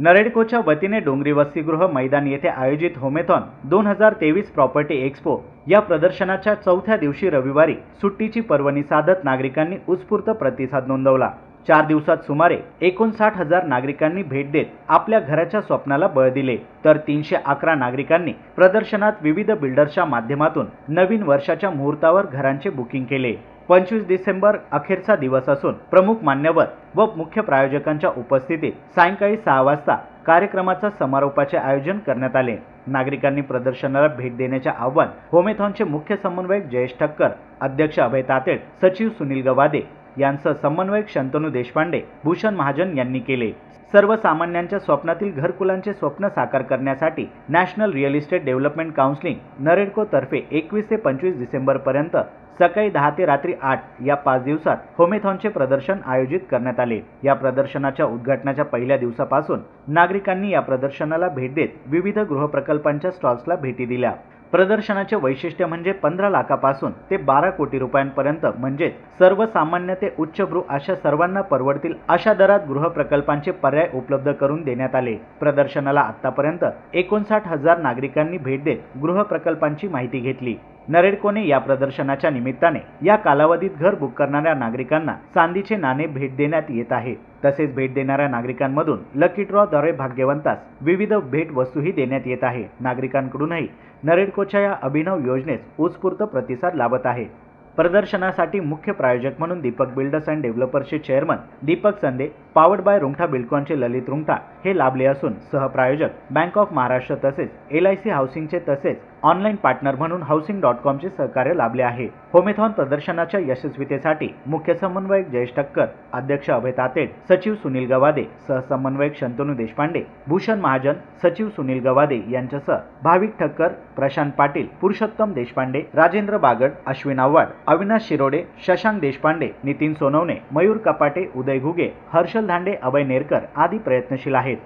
नरेडकोच्या वतीने डोंगरी वसतिगृह मैदान येथे आयोजित होमेथॉन दोन हजार तेवीस प्रॉपर्टी एक्स्पो या प्रदर्शनाच्या चौथ्या दिवशी रविवारी सुट्टीची पर्वणी साधत नागरिकांनी उत्स्फूर्त प्रतिसाद नोंदवला. चार दिवसात सुमारे एकोणसाठ हजार नागरिकांनी भेट देत आपल्या घराच्या स्वप्नाला बळ दिले. तर तीनशे अकरा नागरिकांनी प्रदर्शनात विविध बिल्डर्सच्या माध्यमातून नवीन वर्षाच्या मुहूर्तावर घरांचे बुकिंग केले. पंचवीस डिसेंबर अखेरचा दिवस असून प्रमुख मान्यवर व मुख्य प्रायोजकांच्या उपस्थितीत सायंकाळी सहा वाजता कार्यक्रमाचा समारोपाचे आयोजन करण्यात आले. नागरिकांनी प्रदर्शनाला भेट देण्याचे आव्हान होमेथॉनचे मुख्य समन्वयक जयेश ठक्कर अध्यक्ष अभय तातेड सचिव सुनील गवादे यांचं समन्वयक शंतनू देशपांडे भूषण महाजन यांनी केले. सर्वसामान्यांच्या स्वप्नातील घरकुलांचे स्वप्न साकार करण्यासाठी national real estate development counselling NAREDCO तर्फे एकवीस ते पंचवीस डिसेंबर पर्यंत सकाळी दहा ते रात्री आठ या पाच दिवसात होमेथॉनचे प्रदर्शन आयोजित करण्यात आले. या प्रदर्शनाच्या उद्घाटनाच्या पहिल्या दिवसापासून नागरिकांनी या प्रदर्शनाला भेट देत विविध गृहप्रकल्पांच्या स्टॉल्सला भेटी दिल्या. प्रदर्शनाचे वैशिष्ट्य म्हणजे पंधरा लाखापासून ते बारा कोटी रुपयांपर्यंत म्हणजेच सर्वसामान्य ते उच्चभ्रू अशा सर्वांना परवडतील अशा दरात गृहप्रकल्पांचे पर्याय उपलब्ध करून देण्यात आले. प्रदर्शनाला आतापर्यंत एकोणसाठ हजार नागरिकांनी भेट देत गृहप्रकल्पांची माहिती घेतली. नरेडकोने या प्रदर्शनाच्या निमित्ताने या कालावधीत घर बुक करणाऱ्या नागरिकांना चांदीचे नाणे भेट देण्यात येत आहे. तसेच भेट देणाऱ्या नागरिकांमधून लकी ड्रॉद्वारे भाग्यवंतास विविध भेट वस्तूही देण्यात येत आहे. नागरिकांकडूनही नरेडकोच्या या अभिनव योजनेस उत्स्फूर्त प्रतिसाद लाभत आहे. प्रदर्शनासाठी मुख्य प्रायोजक म्हणून दीपक बिल्डर्स अँड डेव्हलपर्सचे चेअरमन दीपक संदे पावड बाय रुंगठा बिल्कॉनचे ललित रुंगठा हे लाभले असून सहप्रायोजक बँक ऑफ महाराष्ट्र तसेच एल आय सी हाऊसिंगचे तसेच ऑनलाईन पार्टनर म्हणून हाऊसिंग डॉट कॉमचे सहकार्य लाभले आहे. होमेथॉन प्रदर्शनाच्या यशस्वीतेसाठी मुख्य समन्वयक जयेश ठक्कर अध्यक्ष अभय तातेड सचिव सुनील गवादे सहसमन्वयक शंतनू देशपांडे भूषण महाजन सचिव सुनील गवादे यांच्यासह भाविक ठक्कर प्रशांत पाटील पुरुषोत्तम देशपांडे राजेंद्र बागड अश्विन आव्हाड अविनाश शिरोडे शशांक देशपांडे नितीन सोनवणे मयूर कपाटे उदय घुगे हर्षल धांडे अभय नेरकर आदी प्रयत्नशील आहेत.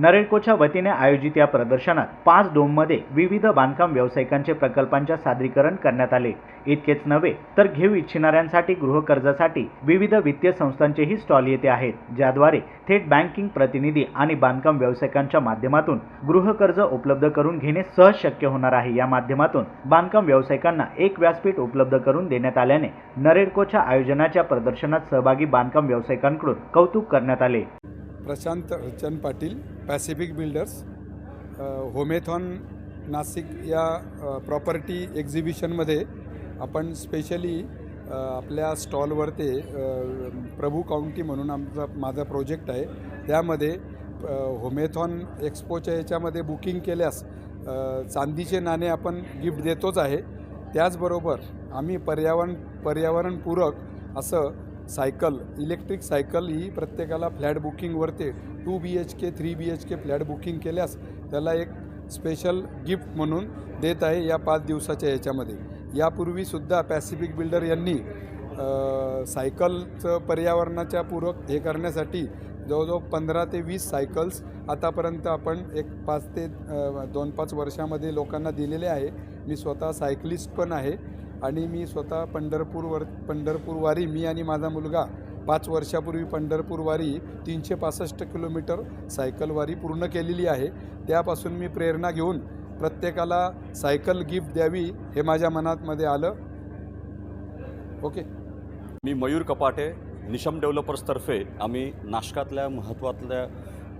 नरेडकोच्या वतीने आयोजित या प्रदर्शनात पाच डोममध्ये विविध बांधकाम व्यावसायिकांचे प्रकल्पांच्या सादरीकरण करण्यात आले. इतकेच नव्हे तर घेऊ इच्छिणाऱ्यांसाठी गृहकर्जासाठी विविध वित्तीय संस्थांचेही स्टॉल येथे आहेत ज्याद्वारे थेट बँकिंग प्रतिनिधी आणि बांधकाम व्यावसायिकांच्या माध्यमातून गृहकर्ज उपलब्ध करून घेणे सहज शक्य होणार आहे. या माध्यमातून बांधकाम व्यावसायिकांना एक व्यासपीठ उपलब्ध करून देण्यात आल्याने नरेडकोच्या आयोजनाच्या प्रदर्शनात सहभागी बांधकाम व्यावसायिकांकडून कौतुक करण्यात आले. प्रशांत रचन Patil pacific builders homethon Nashik या प्रॉपर्टी एक्झिबिशनमध्ये आपण स्पेशली आपल्या स्टॉलवर ते प्रभू काउंटी म्हणून आमचा माझा प्रोजेक्ट आहे. त्यामध्ये होमेथॉन एक्सपोच्या याच्यामध्ये बुकिंग केल्यास चांदीचे नाणे आपण गिफ्ट देतोच आहे. त्याचबरोबर आम्ही पर्यावरण पर्यावरणपूरक असं सायकल इलेक्ट्रिक सायकल ही प्रत्येकाला flat बुकिंगवरती two B H K three B H K flat booking केल्यास त्याला एक स्पेशल गिफ्ट म्हणून देत आहे या पाच दिवसाच्या याच्यामध्ये. यापूर्वीसुद्धा पॅसिफिक बिल्डर यांनी सायकलचं पर्यावरणाच्या पूरक हे करण्यासाठी जवळजवळ पंधरा ते वीस सायकल्स आतापर्यंत आपण एक पाच ते दोन पाच वर्षामध्ये लोकांना दिलेले आहे. मी स्वतः सायकलिस्ट पण आहे. आणि मी स्वतः पंढरपूरवर पंढरपूरवारी मी आणि माझा मुलगा पाच वर्षापूर्वी पंढरपूरवारी तीनशे पासष्ट किलोमीटर सायकलवारी पूर्ण केलेली आहे. त्यापासून मी प्रेरणा घेऊन प्रत्येकाला सायकल गिफ्ट द्यावी हे माझ्या मनातमध्ये आलं. ओके. मी मयूर कपाटे निशम डेव्हलपर्सतर्फे आम्ही नाशकातल्या महत्त्वातल्या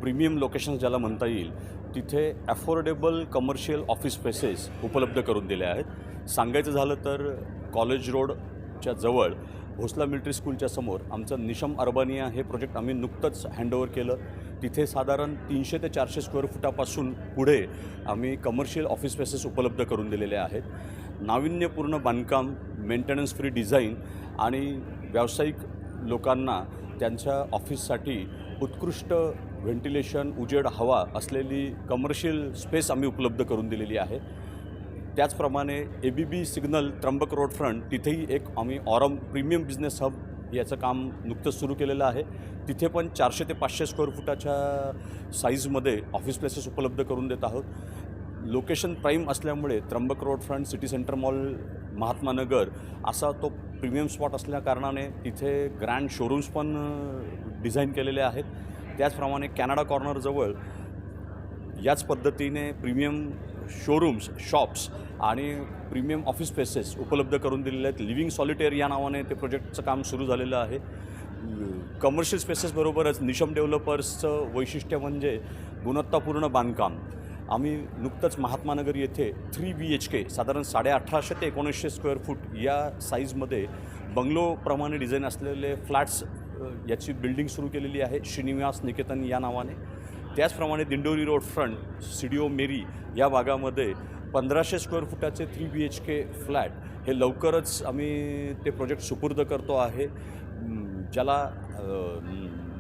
प्रीमियम लोकेशन्स ज्याला म्हणता येईल तिथे ॲफोर्डेबल कमर्शियल ऑफिस स्पेसेस उपलब्ध करून दिल्या आहेत. सांगायचं झालं तर कॉलेज रोडच्या जवळ भोसला मिलिटरी स्कूलच्या समोर आमचं निशम अर्बानिया हे प्रोजेक्ट आम्ही नुकतंच हँडओव्हर केलं. तिथे साधारण तीनशे ते चारशे स्क्वेअर फुटापासून पुढे आम्ही कमर्शियल ऑफिस स्पेसेस उपलब्ध करून दिलेले आहेत. नाविन्यपूर्ण बांधकाम मेंटेनन्स फ्री डिझाईन आणि व्यावसायिक लोकांना त्यांच्या ऑफिससाठी उत्कृष्ट व्हेंटिलेशन उजेड हवा असलेली कमर्शियल स्पेस आम्ही उपलब्ध करून दिलेली आहे. त्याचप्रमाणे A B B signal Trimbak road front तिथेही एक आम्ही ऑरम प्रीमियम बिझनेस हब याचं काम नुकतंच सुरू केलेलं आहे. तिथे पण चारशे ते पाचशे स्क्वेअर फुटाच्या साईजमध्ये ऑफिस प्लेसेस उपलब्ध करून देत आहोत. लोकेशन प्राईम असल्यामुळे Trimbak road front city centre mall Mahatma Nagar असा तो प्रीमियम स्पॉट असल्या कारणाने तिथे ग्रँड शोरूम्स पण डिझाईन केलेले आहेत. त्याचप्रमाणे कॅनडा कॉर्नरजवळ याच पद्धतीने प्रीमियम शोरूम्स शॉप्स आणि प्रीमियम ऑफिस स्पेसेस उपलब्ध करून दिलेले आहेत. लिव्हिंग सॉलिटेअर या नावाने ते प्रोजेक्टचं काम सुरू झालेलं आहे. कमर्शियल स्पेसेसबरोबरच निशम डेव्हलपर्सचं वैशिष्ट्य म्हणजे गुणवत्तापूर्ण बांधकाम. आम्ही नुकतंच महात्मानगर येथे थ्री बी एच के साधारण साडे अठराशे ते एकोणीसशे स्क्वेअर फूट या साईजमध्ये बंगलोप्रमाणे डिझाईन असलेले फ्लॅट्स याची बिल्डिंग सुरू केलेली आहे श्रीनिवास निकेतन या नावाने. त्याचप्रमाणे Dindori road front CDO Meri या भागामध्ये पंधराशे स्क्वेअर फुटाचे three B H K flat हे लवकरच आम्ही ते प्रोजेक्ट सुपूर्द करतो आहे. ज्याला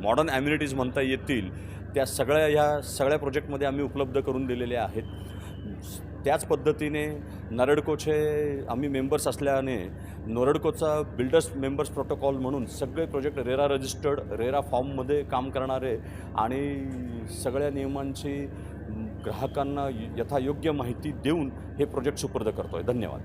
मॉडर्न ॲम्युनिटीज म्हणता येतील त्या सगळ्या ह्या सगळ्या प्रोजेक्टमध्ये आम्ही उपलब्ध करून दिलेल्या आहेत. त्याच पद्धतीने नरडकोचे आम्ही मेंबर्स असल्याने नोरडकोचा बिल्डर्स मेंबर्स प्रोटोकॉल म्हणून सगळे प्रोजेक्ट रेरा रजिस्टर्ड रेरा फॉर्ममध्ये काम करणारे आणि सगळ्या नियमांची ग्राहकांना यथायोग्य माहिती देऊन हे प्रोजेक्ट सुपूर्द करतो आहे धन्यवाद.